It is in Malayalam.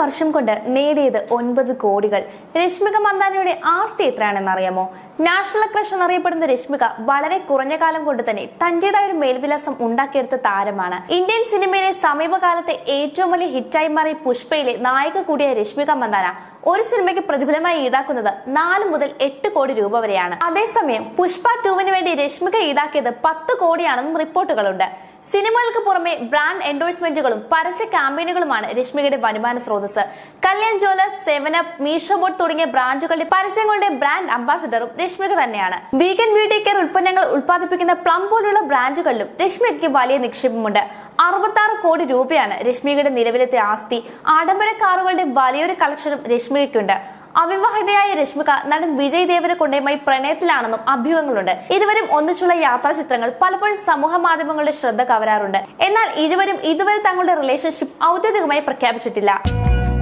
വർഷം കൊണ്ട് നേടിയത് ഒൻപത് കോടികൾ. രശ്മിക മന്ദാനയുടെ ആസ്തി എത്രയാണെന്നറിയാമോ നാഷണൽ ക്രഷ് എന്നറിയപ്പെടുന്ന രശ്മിക വളരെ കുറഞ്ഞ കാലം കൊണ്ട് തന്നെ തന്റേതായ ഒരു മേൽവിലാസം ഉണ്ടാക്കിയെടുത്ത താരമാണ്. ഇന്ത്യൻ സിനിമയിലെ സമീപകാലത്തെ ഏറ്റവും വലിയ ഹിറ്റായി മാറിയ പുഷ്പയിലെ നായിക കൂടിയ രശ്മിക മന്ദാന ഒരു സിനിമയ്ക്ക് പ്രതിഫലമായി ഈടാക്കുന്നത് നാല് മുതൽ എട്ട് കോടി രൂപ വരെയാണ്. അതേസമയം പുഷ്പ ടൂവിന് വേണ്ടി രശ്മിക ഈടാക്കിയത് പത്ത് കോടിയാണെന്നും റിപ്പോർട്ടുകളുണ്ട്. സിനിമകൾക്ക് പുറമെ ബ്രാൻഡ് എൻഡോഴ്സ്മെന്റുകളും പരസ്യ ക്യാമ്പയിനുകളുമാണ് രശ്മികയുടെ വരുമാന സ്രോതസ് കല്യാൺ ജ്വല്ലേഴ്സ് മീഷോ ബോട്ട് തുടങ്ങിയ ബ്രാൻഡുകളുടെ പരസ്യങ്ങളുടെ ബ്രാൻഡ് അംബാസിഡറും രശ്മിക തന്നെയാണ്. വീഗൻ ബ്യൂട്ടി കെയർ ഉൽപ്പന്നങ്ങൾ ഉൽപ്പാദിപ്പിക്കുന്ന പ്ലം പോലുള്ള ബ്രാൻഡുകളിലും രശ്മിക്ക് വലിയ നിക്ഷേപമുണ്ട്. അറുപത്തി കോടി രൂപയാണ് രശ്മികയുടെ നിലവിലത്തെ ആസ്തി. ആഡംബര കാറുകളുടെ വലിയൊരു കളക്ഷനും രശ്മികയ്ക്കുണ്ട് അവിവാഹിതയായ രശ്മിക നടൻ വിജയ് കൊണ്ടേമായി പ്രണയത്തിലാണെന്നും അഭ്യൂഹങ്ങളുണ്ട്. ഇരുവരും ഒന്നിച്ചുള്ള യാത്രാ ചിത്രങ്ങൾ പലപ്പോഴും സമൂഹ മാധ്യമങ്ങളുടെ ശ്രദ്ധ കവരാറുണ്ട്. എന്നാൽ ഇരുവരും ഇതുവരെ തങ്ങളുടെ റിലേഷൻഷിപ്പ് ഔദ്യോഗികമായി പ്രഖ്യാപിച്ചിട്ടില്ല.